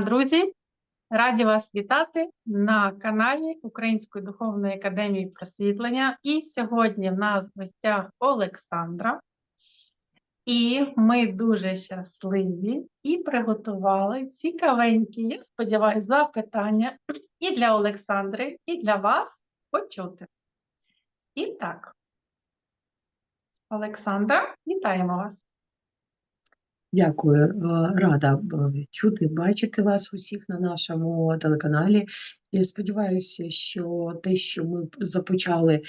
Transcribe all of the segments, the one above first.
Друзі, раді вас вітати на каналі Української духовної академії просвітлення. І сьогодні в нас в гостях Олександра. І ми дуже щасливі і приготували цікавенькі, я сподіваюся, запитання і для Олександри, і для вас почути. І так, Олександра, вітаємо вас. Дякую, Е, рада е, чути, бачити вас усіх на нашому телеканалі. Я сподіваюся, що те, що ми започали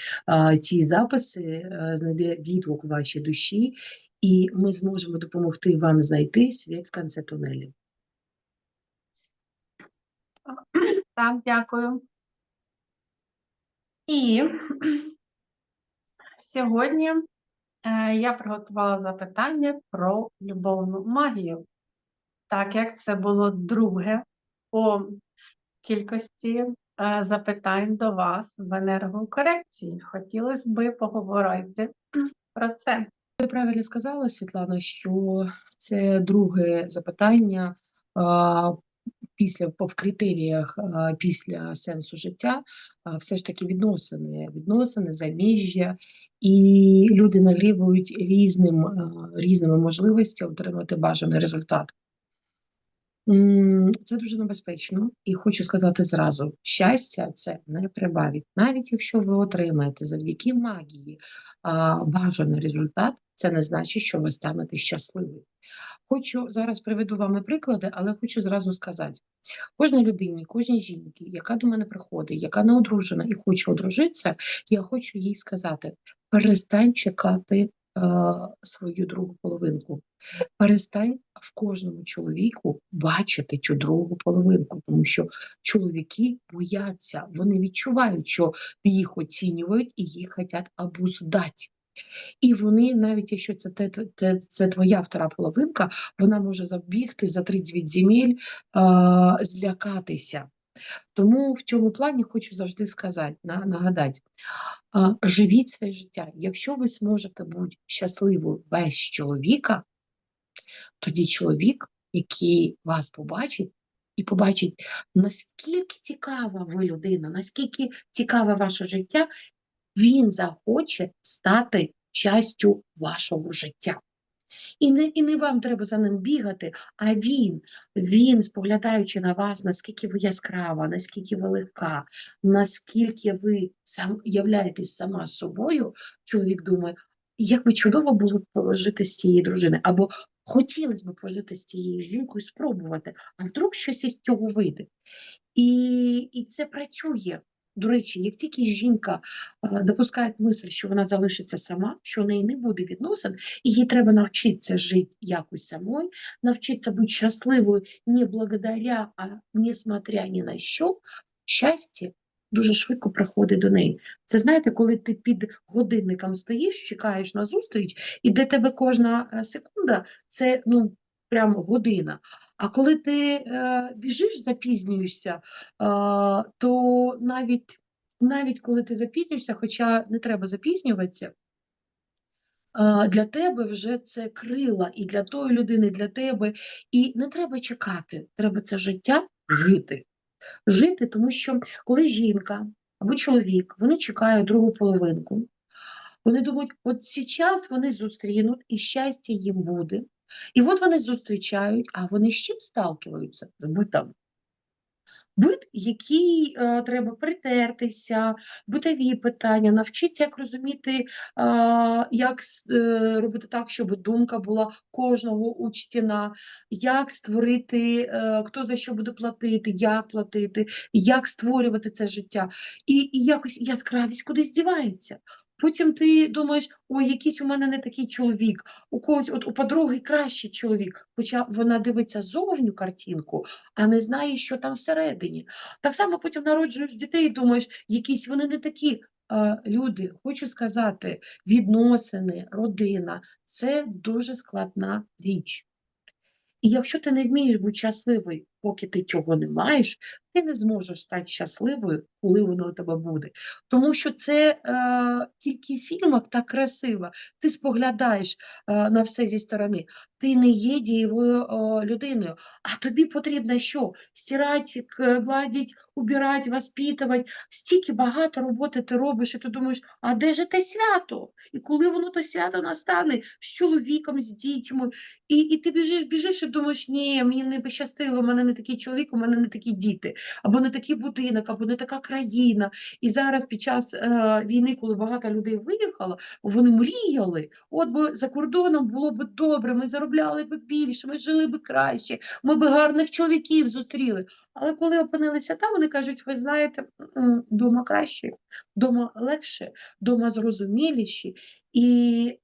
е, ці записи, знайде відгук вашій душі, і ми зможемо допомогти вам знайти світ в кінці тунелі. Так, дякую. І сьогодні я приготувала запитання про любовну магію, так як це було друге по кількості е, запитань до вас в енергокорекції. Хотілося би поговорити про це. Ви правильно сказала, Світлана, що це друге запитання після по в критеріях після сенсу життя, все ж таки відносини, відносини, заміжжя, і люди нагрівують різним, різними можливостями отримати бажаний результат. Це дуже небезпечно, і хочу сказати зразу: щастя це не прибавить. Навіть якщо ви отримаєте завдяки магії бажаний результат, це не значить, що ви станете щасливим. Хочу зараз приведу вам приклади, але хочу зразу сказати: кожній людині, кожній жінці, яка до мене приходить, яка не одружена і хоче одружитися, я хочу їй сказати: перестань чекати е, свою другу половинку. Перестань в кожному чоловіку бачити цю другу половинку, тому що чоловіки бояться, вони відчувають, що їх оцінюють і їх хочуть обуздати. І вони, навіть якщо це те, те, це твоя втора половинка, вона може забігти за 30 земель, а, злякатися. Тому в цьому плані хочу завжди сказати, на- нагадати, а, живіть своє життя. Якщо ви зможете бути щасливою без чоловіка, тоді чоловік, який вас побачить, і побачить, наскільки цікава ви людина, наскільки цікаве ваше життя, він захоче стати частю вашого життя. І не, і не вам треба за ним бігати, а він, він, споглядаючи на вас, наскільки ви яскрава, наскільки ви легка, наскільки ви сам являєтесь сама собою, чоловік думає, як би чудово було б жити з цією дружиною, або хотілося б пожити з цією жінкою, спробувати, а вдруг щось із цього вийде. І, і це працює. До речі, як тільки жінка е, допускає мисль, що вона залишиться сама, що в неї не буде відносин, і їй треба навчитися жити якось самою, навчитися бути щасливою не благодаря, а несмотря ні на що, щастя дуже швидко приходить до неї. Це знаєте, коли ти під годинником стоїш, чекаєш на зустріч, і для тебе кожна е, секунда це ну прям година. А коли ти е, біжиш, запізнюєшся, е, то навіть, навіть коли ти запізнюєшся, хоча не треба запізнюватися, е, для тебе вже це крила і для тої людини, і для тебе. І не треба чекати, треба це життя жити. Жити, тому що коли жінка або чоловік, вони чекають другу половинку, вони думають, от зараз вони зустрінуть і щастя їм буде. І от вони зустрічають, а вони з чим сталкиваються? З битом. Бит, який е, треба притертися, битові питання, навчитися, як розуміти, е, як е, робити так, щоб думка була кожного учтена, як створити, е, хто за що буде платити, як платити, як створювати це життя. І, і якось яскравість кудись дівається. Потім ти думаєш, ой, якийсь у мене не такий чоловік, у когось, от у подруги кращий чоловік, хоча вона дивиться зовню картинку, а не знає, що там всередині. Так само потім народжуєш дітей думаєш, якісь вони не такі. Люди, хочу сказати, відносини, родина це дуже складна річ. І якщо ти не вмієш бути щасливий поки ти цього не маєш, ти не зможеш стати щасливою, коли воно у тебе буде. Тому що це е, тільки в фільмах так красиво. Ти споглядаєш е, на все зі сторони. Ти не є дієвою е, людиною, а тобі потрібно що? Стирати, гладити, убирати, воспитувати. Стільки багато роботи ти робиш, і ти думаєш, а де ж те свято? І коли воно то свято настане з чоловіком, з дітьми, і, і ти біжиш, біжиш і думаєш, ні, мені не пощастило, у мене не такий чоловік, у мене не такі діти, або не такий будинок, або не така країна. І зараз під час е, війни, коли багато людей виїхало, вони мріяли, от би за кордоном було б добре, ми заробляли б більше, ми жили б краще, ми б гарних чоловіків зустріли. Але коли опинилися там, вони кажуть, ви знаєте, вдома краще, вдома легше, вдома зрозуміліші. І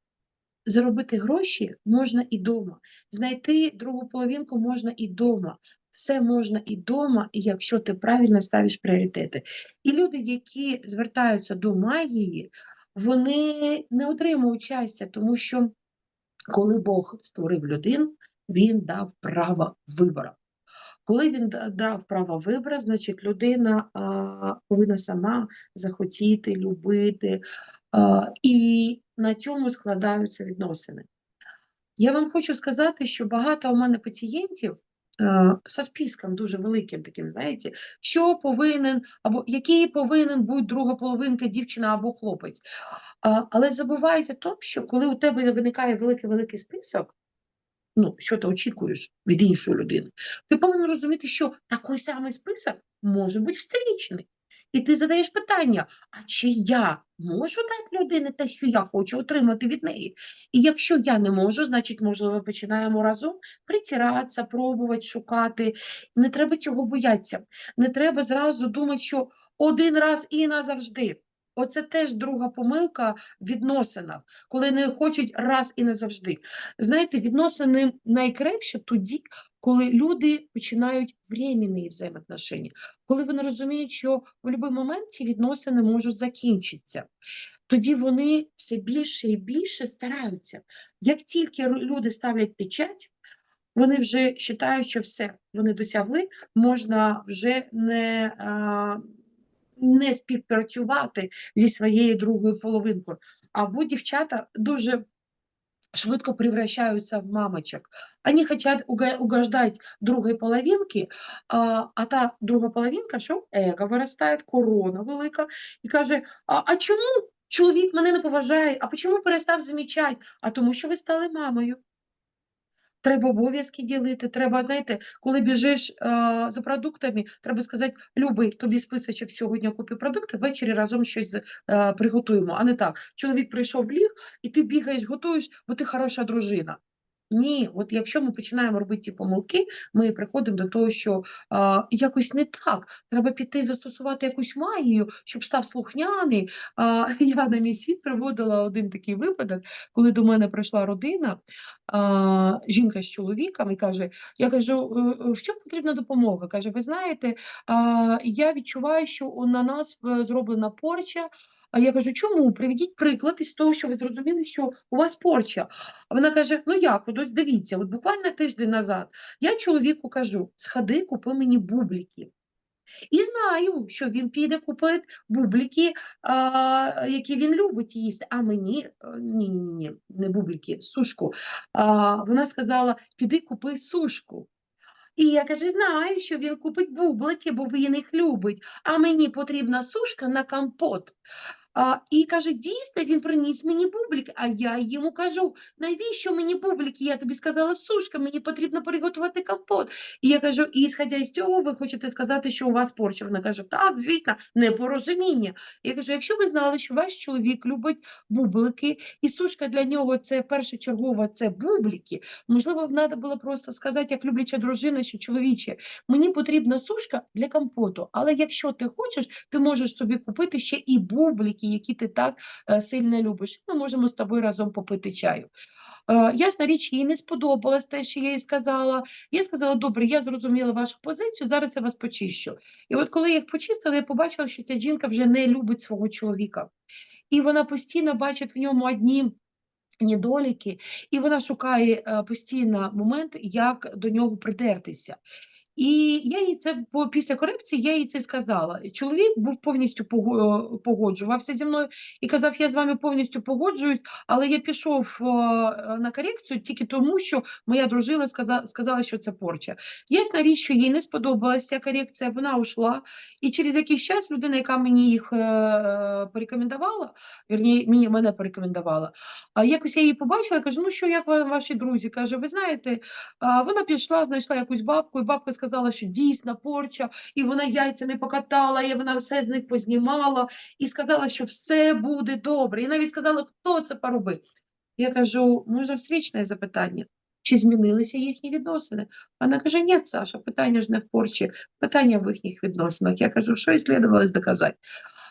заробити гроші можна і дома. Знайти другу половинку можна і дома. Все можна і дома, і якщо ти правильно ставиш пріоритети. І люди, які звертаються до магії, вони не отримують щастя, тому що коли Бог створив людину, він дав право вибору. Коли він дав право вибору, значить людина а, повинна сама захотіти, любити, а, і на цьому складаються відносини. Я вам хочу сказати, що багато у мене пацієнтів со списком дуже великим таким, знаєте, що повинен, або який повинен бути друга половинка, дівчина або хлопець. Але забувають о тому, що коли у тебе виникає великий-великий список, ну, що ти очікуєш від іншої людини, ти повинен розуміти, що такий самий список може бути встрічний. І ти задаєш питання: а чи я можу дати людині те, що я хочу отримати від неї? І якщо я не можу, значить, можливо, починаємо разом притиратися, пробувати, шукати. Не треба цього боятися. Не треба зразу думати, що один раз і назавжди. Оце теж друга помилка в відносинах, коли не хочуть раз і назавжди. Знаєте, відносини найкраще тоді, коли люди починають временні взаємоотношення, коли вони розуміють, що в будь-який момент ці відносини можуть закінчитися. Тоді вони все більше і більше стараються. Як тільки люди ставлять печать, вони вже вважають, що все, вони досягли, можна вже не, не співпрацювати зі своєю другою половинкою. Або дівчата дуже швидко превращаются в мамочек. Они хотят угождать другой половинке, а, а та друга половинка, що его виростає, корона велика, і каже: А, а чому чоловік мене не поважає? А чому перестав замічати? А тому, що ви стали мамою. Треба обов'язки ділити, треба, знаєте, коли біжиш е, за продуктами, треба сказати, Любий, тобі списочок сьогодні купи продукти, ввечері разом щось е, приготуємо. А не так. Чоловік прийшов ліг, і ти бігаєш, готуєш, бо ти хороша дружина. Ні, от якщо ми починаємо робити ці помилки, ми приходимо до того, що а, якось не так. Треба піти застосувати якусь магію, щоб став слухняний. А, я на мій світ приводила один такий випадок, коли до мене прийшла родина, жінка з чоловіком, і каже: Я кажу, «Е, е, чому потрібна допомога? Каже, ви знаєте, я відчуваю, що на нас е, зроблена порча. А я кажу, чому? Приведіть приклад із того, що ви зрозуміли, що у вас порча. А вона каже: Ну як, ось дивіться, от буквально тиждень назад я чоловіку кажу: сходи, купи мені бублики. І знаю, що він піде купить бубліки, а, які він любить їсти. А мені ні, ні, ні, не бубліки, сушку. А, вона сказала: піди купи сушку. І я каже, знаю, що він купить бублики, бо він їх любить, а мені потрібна сушка на компот. А, і каже, дійсно, він приніс мені бублики, а я йому кажу, навіщо мені бублики? Я тобі сказала, сушка, мені потрібно приготувати компот. І я кажу, і ісходя із цього, ви хочете сказати, що у вас порча? Вона каже, так, звісно, непорозуміння. Я кажу, якщо ви знали, що ваш чоловік любить бублики, і сушка для нього це першочергово це бублики, можливо, треба було просто сказати, як любляча дружина, що чоловіче, мені потрібна сушка для компоту, але якщо ти хочеш, ти можеш собі купити ще і бублики, які ти так е, сильно любиш. Ми можемо з тобою разом попити чаю. Е, Ясна річ, їй не сподобалось те, що я їй сказала. Я сказала, добре, я зрозуміла вашу позицію, зараз я вас почищу. І от коли я їх почистила, я побачила, що ця жінка вже не любить свого чоловіка. І вона постійно бачить в ньому одні недоліки, і вона шукає е, постійно момент, як до нього придертися. І я їй це після корекції я їй це сказала. Чоловік був повністю погоджувався зі мною і казав: я з вами повністю погоджуюсь, але я пішов е, на корекцію тільки тому, що моя дружина сказала, що це порча. Ясна річ, що їй не сподобалася ця корекція, вона ушла. І через якийсь час людина, яка мені їх е, порекомендувала, вірні, мені мене порекомендувала. А якось я її побачила, я кажу, ну що, як ваші друзі? Каже, ви знаєте, вона пішла, знайшла якусь бабку, і бабка сказала, що дійсно порча, і вона яйцями покатала, і вона все з них познімала, і сказала, що все буде добре. І навіть сказала, хто це поробив. Я кажу, може, встрічне запитання, чи змінилися їхні відносини? Вона каже, ні, Саша, питання ж не в порчі, питання в їхніх відносинах. Я кажу, що і слідувалось доказати.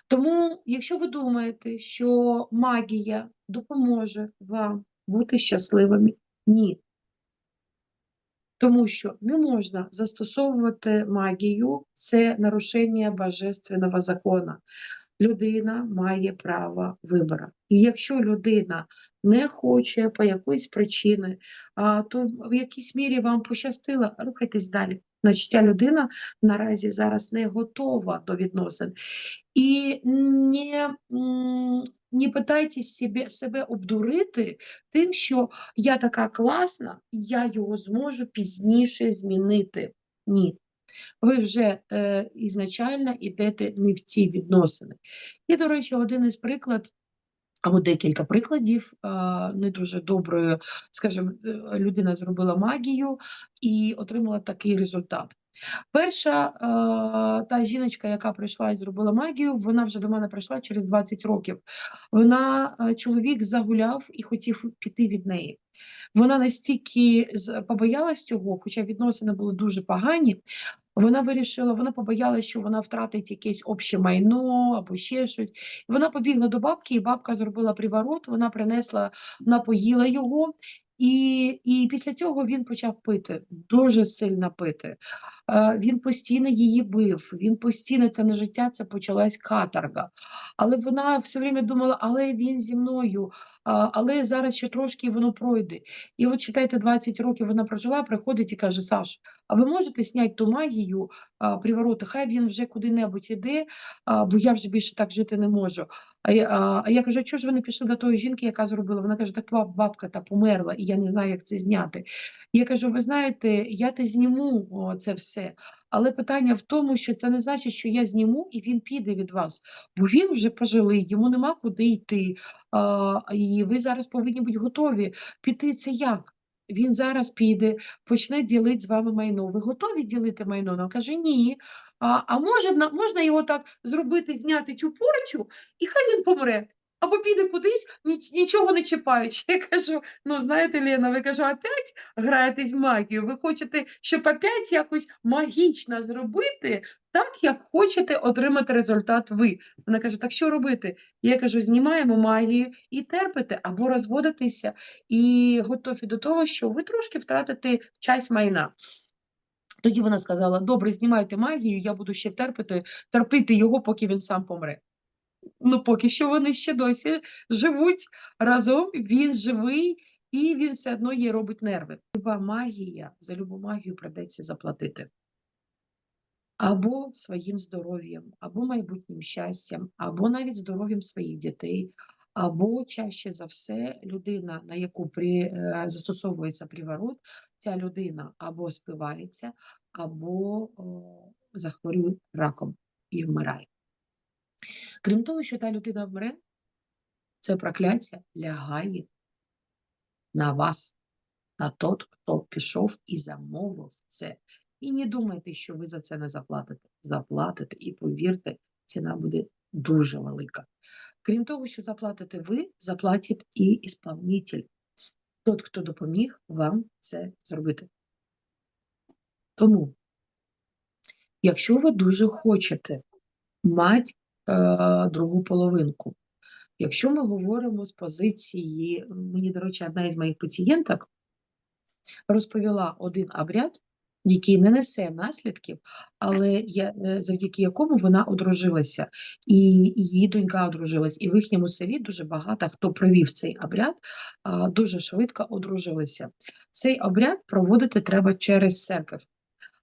Тому, якщо ви думаєте, що магія допоможе вам бути щасливими, ні. Тому що не можна застосовувати магію, це нарушення божественного закону. Людина має право вибору. І якщо людина не хоче по якоїсь причини, то в якійсь мірі вам пощастило, рухайтесь далі. Значить, ця людина наразі зараз не готова до відносин. І не, не питайтесь себе, себе обдурити тим, що я така класна, я його зможу пізніше змінити. Ні. Ви вже е, ізначально йдете не в ці відносини. І, до речі, один із приклад, або декілька прикладів не дуже доброї, скажімо, е, людина зробила магію і отримала такий результат. Перша е, та жіночка, яка прийшла і зробила магію, вона вже до мене прийшла через 20 років. Вона е, чоловік загуляв і хотів піти від неї. Вона настільки побоялась цього, хоча відносини були дуже погані. Вона вирішила, вона побоялася, що вона втратить якесь обще майно або ще щось. Вона побігла до бабки, і бабка зробила приворот, вона принесла, напоїла його, і, і після цього він почав пити, дуже сильно пити. Він постійно її бив, він постійно це не життя, це почалась каторга. Але вона все время думала, але він зі мною, але зараз ще трошки воно пройде. І от читайте, 20 років вона прожила, приходить і каже: Саш, а ви можете зняти ту магію привороти? Хай він вже куди-небудь іде, бо я вже більше так жити не можу. А я, а, я кажу, чого ж ви не пішли до тої жінки, яка зробила? Вона каже, так бабка та померла, і я не знаю, як це зняти. Я кажу, ви знаєте, я те зніму це все. Але питання в тому, що це не значить, що я зніму і він піде від вас, бо він вже пожилий, йому нема куди йти. А, і ви зараз повинні бути готові. Піти це як? Він зараз піде, почне ділити з вами майно. Ви готові ділити майно? Вона каже, ні. А, а може, на- можна його так зробити, зняти цю порчу, і хай він помре. Або піде кудись, ніч- нічого не чіпаючи. Я кажу, ну знаєте, Лена, ви кажу, опять граєтесь в магію. Ви хочете, щоб опять якось магічно зробити так, як хочете отримати результат ви. Вона каже, так що робити? Я кажу, знімаємо магію і терпите або розводитеся, і готові до того, що ви трошки втратите часть майна. Тоді вона сказала: добре, знімайте магію, я буду ще терпити, терпити його, поки він сам помре. Ну, поки що вони ще досі живуть разом, він живий, і він все одно їй робить нерви. Люба магія, за любу магію придеться заплатити. Або своїм здоров'ям, або майбутнім щастям, або навіть здоров'ям своїх дітей, або чаще за все людина, на яку при, е, застосовується приворот, ця людина або спивається, або о, захворює раком і вмирає. Крім того, що та людина вмре, це прокляття лягає на вас, на тот, хто пішов і замовив це. І не думайте, що ви за це не заплатите. Заплатите, і повірте, ціна буде дуже велика. Крім того, що заплатите ви, заплатить і ісполнитель, тот, хто допоміг вам це зробити. Тому, якщо ви дуже хочете мати другу половинку, якщо ми говоримо з позиції, мені, до речі, одна із моїх пацієнток розповіла один обряд, який не несе наслідків, але я, е, завдяки якому вона одружилася, і її донька одружилась. І в їхньому селі дуже багато хто провів цей обряд, дуже швидко одружилися. Цей обряд проводити треба через церкву.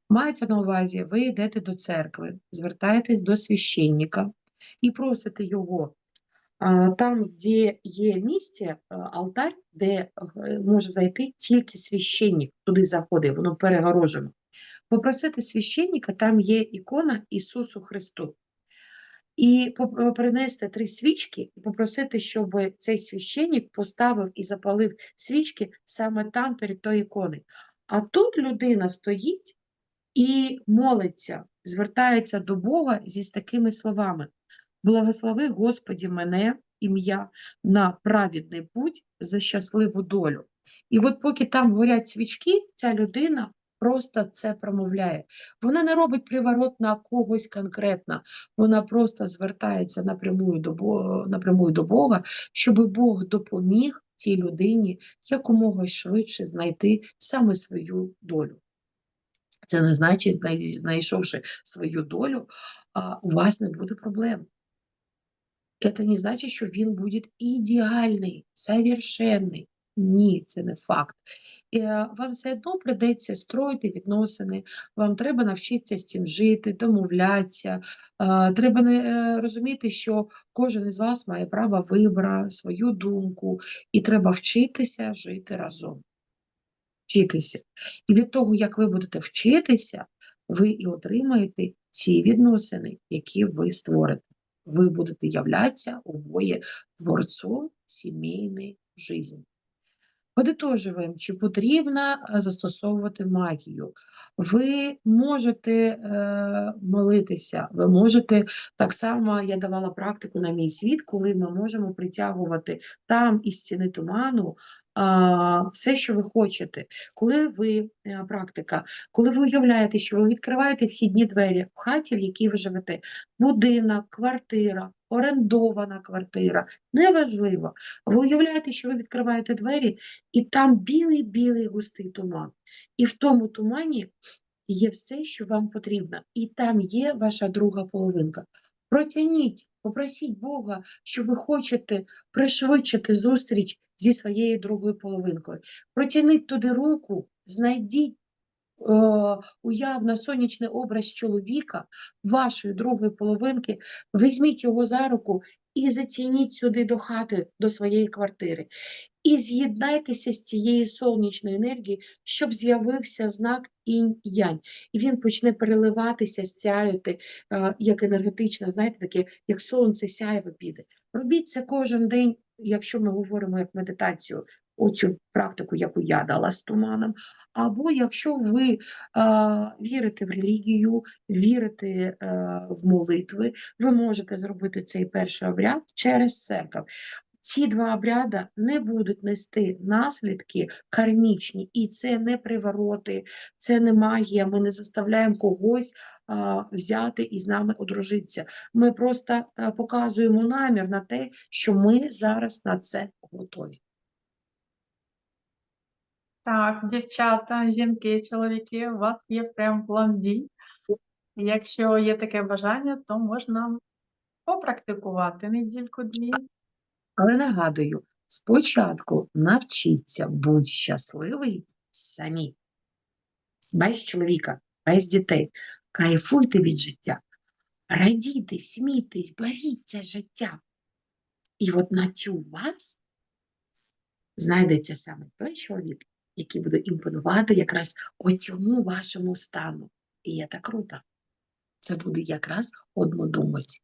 Мається на увазі, ви йдете до церкви, звертаєтесь до священника і просите його там, де є місце, алтарь, де е, може зайти тільки священник, туди заходить, воно перегорожено. Попросити священника, там є ікона Ісусу Христу. І принести три свічки і попросити, щоб цей священник поставив і запалив свічки саме там перед тою іконою. А тут людина стоїть і молиться, звертається до Бога зі такими словами: Благослови, Господі, мене, ім'я на праведний путь за щасливу долю. І от поки там горять свічки, ця людина просто це промовляє. Вона не робить приворот на когось конкретно, вона просто звертається напрямую до Бога, напрямую до Бога, щоб Бог допоміг цій людині якомога швидше знайти саме свою долю. Це не значить, знайшовши свою долю, у вас не буде проблем. Это не значить, що він буде ідеальний, совершенний. Ні, це не факт. Е, Вам все одно прийдеться строїти відносини, вам треба навчитися з цим жити, домовлятися. Е, Треба е, розуміти, що кожен із вас має право вибору, свою думку, і треба вчитися жити разом. Вчитися. І від того, як ви будете вчитися, ви і отримаєте ці відносини, які ви створите. Ви будете являтися обоє творцом сімейної житті. Подитожуємо, чи потрібно е, застосовувати магію. Ви можете е, молитися, ви можете так само, я давала практику на мій світ, коли ми можемо притягувати там із стіни туману все, що ви хочете. Коли ви е, практика, коли ви уявляєте, що ви відкриваєте вхідні двері в хаті, в якій ви живете, будинок, квартира, орендована квартира, неважливо. Ви уявляєте, що ви відкриваєте двері, і там білий-білий густий туман. І в тому тумані є все, що вам потрібно. І там є ваша друга половинка. Протягніть, попросіть Бога, що ви хочете пришвидшити зустріч зі своєю другою половинкою. Протягніть туди руку, знайдіть е, уявно сонячний образ чоловіка, вашої другої половинки, візьміть його за руку і затягніть сюди до хати, до своєї квартири. І з'єднайтеся з цією сонячною енергією, щоб з'явився знак інь-янь. І він почне переливатися, сяяти, е, як енергетично, знаєте, таке, як сонце сяєво піде. Робіть це кожен день, якщо ми говоримо як медитацію, оцю практику, яку я дала з туманом. Або якщо ви е, вірите в релігію, вірите е, в молитви, ви можете зробити цей перший обряд через церкву. Ці два обряди не будуть нести наслідки кармічні, і це не привороти, це не магія. Ми не заставляємо когось взяти і з нами одружитися. Ми просто показуємо намір на те, що ми зараз на це готові. Так, дівчата, жінки, чоловіки, у вас є прям план дій. Якщо є таке бажання, то можна попрактикувати недільку-дві. Але нагадую, спочатку навчіться бути щасливий самі, без чоловіка, без дітей. Кайфуйте від життя, радійте, смійтесь, боріться життя. І от на цю вас знайдеться саме той чоловік, який буде імпонувати якраз оцьому вашому стану. І це круто. Це буде якраз однодумець.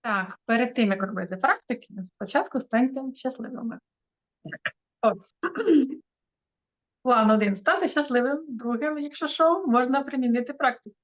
Так, перед тим, як робити практики, спочатку станьте щасливими. Ось. План один стати щасливим, другим, якщо що, можна примінити практику.